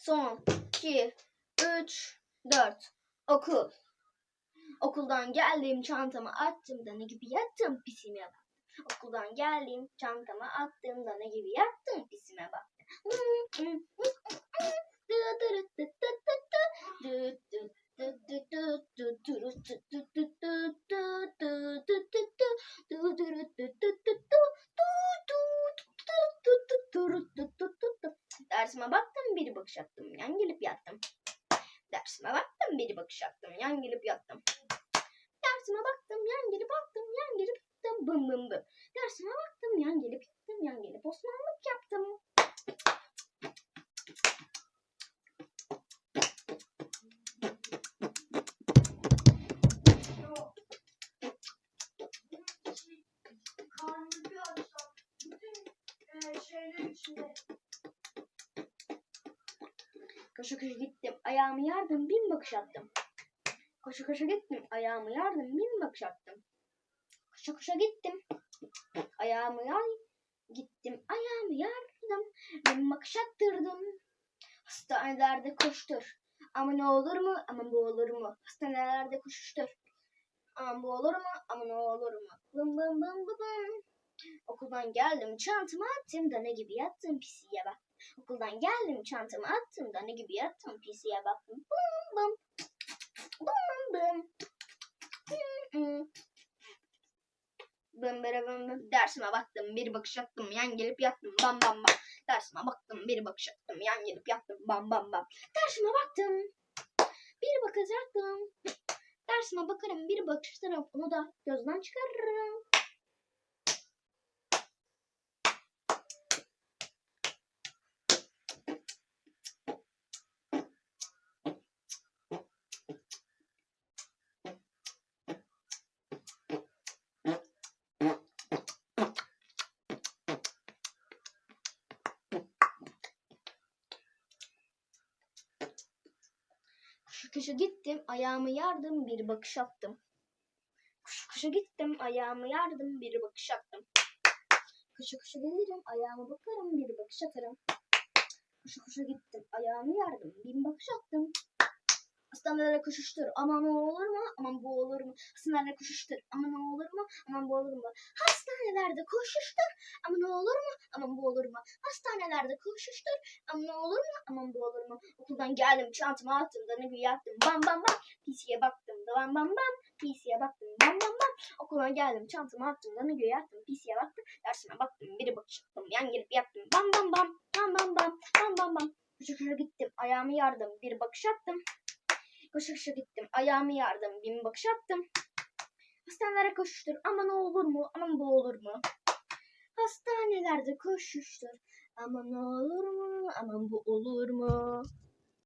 Son 2, 3, 4. Okul. Okuldan geldim çantamı attığımda ne gibi yattım pisime bak. Okuldan geldim çantamı attığımda ne gibi yattım pisime bak. Dersime bir bakış attım yan gelip yattım. Dersime baktım bir bakış attım yan gelip yattım. Dersime baktım yan gelip baktım yan gelip yattım bım bım bım. Dersime baktım yan gelip yattım yan gelip Osmanlık yaptım. Karnını bir açsam bütün e, şeyler içinde Koşu koşu gittim ayağımı yardım bin bakış attım. Koşu koşu gittim ayağımı yardım bin bakış attım. Koşu koşu gittim ayağımı yar gittim ayağımı yardım bin bakış attırdım. Hastanelerde koştur. Ama ne olur mu? Ama bu olur mu? Hastanelerde koşuştur. Ama bu olur mu? Ama ne olur mu? Bım bım bım bım bım. Okuldan geldim çantamı attım da ne gibi yattım pisiye bak. Okuldan geldim çantamı attım da ne gibi yattım pisiye baktım. Bım bım. Hı hı. Bım bıra bım bım. Dersime baktım bir bakış attım yan gelip yattım bam bam bam. Dersime baktım bir bakış attım yan gelip yattım bam bam bam. Dersime baktım bir bakış attım. Dersime bakarım bir bakışlarım onu da gözden çıkarırım. Kuşu gittim ayağımı yardım bir bakış attım. Kuşu kuşu gittim ayağımı yardım bir bakış attım. Kuşu kuşu gelirim ayağıma bakarım bir bakış atarım. Kuşu kuşu gittim ayağımı yardım bir bakış attım. Sınavlara koşuştur. Aman o olur mu? Aman bu olur mu? Sınavlara koşuştur. Aman o olur mu? Aman bu olur mu? Hastanelerde koşuştur. Aman o olur mu? Aman bu olur mu? Hastanelerde koşuştur. Aman o olur mu? Aman bu olur mu? Okuldan geldim çantama attım da ne bir yattım. Bam bam bam. PC'ye baktım bam bam bam. PC'ye baktım bam bam bam. Okula geldim çantama attım da ne bir yattım. PC'ye baktım. Dersime baktım. Biri bakış attım. Yan gelip yattım. Bam bam bam. Bam bam bam. Bam bam bam. Çocuklara gittim. Ayağımı yardım. Bir bakış attım. Koşu koşu gittim. Ayağımı yardım. Bin bakış attım. Hastanelere koşuştur. Aman o olur mu? Aman bu olur mu? Hastanelerde koşuştur. Aman o olur mu? Aman bu olur mu?